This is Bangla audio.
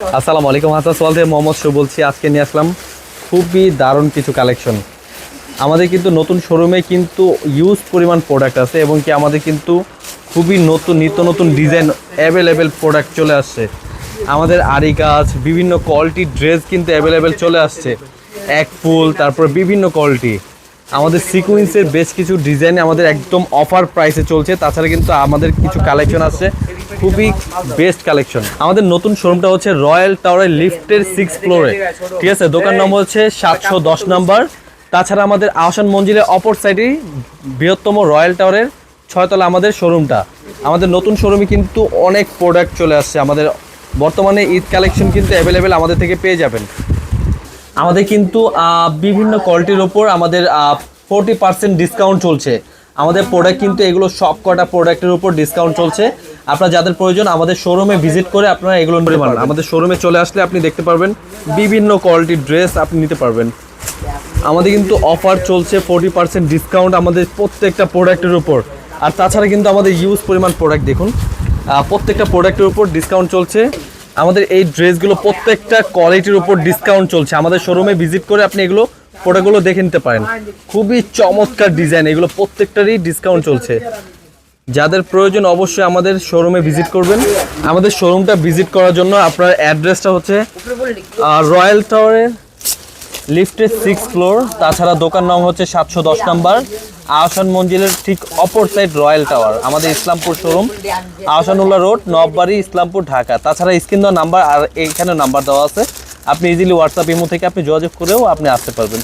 আসসালামু আলাইকুম হাসান সোয়াল থেকে মোহাম্মদ শো বলছি, আজকে নিয়ে আসলাম খুবই দারুণ কিছু কালেকশন আমাদের কিন্তু নতুন শোরুমে কিন্তু ইউজ পরিমাণ প্রোডাক্ট আছে এবং কি আমাদের কিন্তু খুবই নতুন, নিত্য নতুন ডিজাইন অ্যাভেলেবেল প্রোডাক্ট চলে আসছে। আমাদের আরি গাছ, বিভিন্ন কোয়ালিটির ড্রেস কিন্তু অ্যাভেলেবেল চলে আসছে। এক ফুল, তারপর বিভিন্ন কোয়ালিটি আমাদের সিকুয়েন্সের বেশ কিছু ডিজাইন আমাদের একদম অফার প্রাইসে চলছে, তাছাড়া কিন্তু আমাদের কিছু কালেকশন আছে। খুবই বেস্ট কালেকশন আমাদের নতুন শোরুমটা হচ্ছে রয়্যাল টাওয়ারের লিফটের সিক্স ফ্লোরে ঠিক আছে, দোকান নম্বর হচ্ছে সাতশো দশ নম্বর। তাছাড়া আমাদের আহসান মঞ্জিলের অপর সাইডেই বৃহত্তম রয়্যাল টাওয়ারের ছয়তলা আমাদের শোরুমটা আমাদের নতুন শোরুমে কিন্তু অনেক প্রোডাক্ট চলে আসছে। আমাদের বর্তমানে ঈদ কালেকশন কিন্তু অ্যাভেলেবেল আমাদের থেকে পেয়ে যাবেন। আমাদের কিন্তু বিভিন্ন কোয়ালিটির ওপর আমাদের ফোরটি পার্সেন্ট ডিসকাউন্ট চলছে। আমাদের প্রোডাক্ট কিন্তু এগুলো সব কটা প্রোডাক্টের উপর ডিসকাউন্ট চলছে। আপনার যাদের প্রয়োজন আমাদের শোরুমে ভিজিট করে আপনারা এগুলো নিতে পারবেন। আমাদের শোরুমে চলে আসলে আপনি দেখতে পারবেন বিভিন্ন কোয়ালিটির ড্রেস আপনি নিতে পারবেন। আমাদের কিন্তু অফার চলছে ফোরটি পার্সেন্ট ডিসকাউন্ট আমাদের প্রত্যেকটা প্রোডাক্টের উপর। আর তাছাড়া কিন্তু আমাদের ইউজ পরিমাণ প্রোডাক্ট দেখুন প্রত্যেকটা প্রোডাক্টের উপর ডিসকাউন্ট চলছে। আমাদের এই ড্রেসগুলো প্রত্যেকটা কোয়ালিটির উপর ডিসকাউন্ট চলছে। আমাদের শোরুমে ভিজিট করে আপনি এগুলো প্রোডাক্টগুলো দেখে নিতে পারেন। খুবই চমৎকার ডিজাইন এগুলো প্রত্যেকটারই ডিসকাউন্ট চলছে। যাদের প্রয়োজন অবশ্যই আমাদের শোরুমে ভিজিট করবেন। আমাদের শোরুমটা ভিজিট করার জন্য আপনার অ্যাড্রেসটা হচ্ছে রয়্যাল টাওয়ারের লিফটের সিক্স ফ্লোর তাছাড়া দোকান নাম হচ্ছে সাতশো দশ নাম্বার। আহসান মঞ্জিলের ঠিক অপর সাইড রয়্যাল টাওয়ার আমাদের ইসলামপুর শোরুম আহসানুল্লাহ রোড, নববাড়ি, ইসলামপুর, ঢাকা। তাছাড়া স্ক্রিন দেওয়া নাম্বার আর এইখানে নাম্বার দেওয়া আছে। আপনি ইজিলি হোয়াটসঅ্যাপ ইমো থেকে আপনি যোগাযোগ করেও আপনি আসতে পারবেন।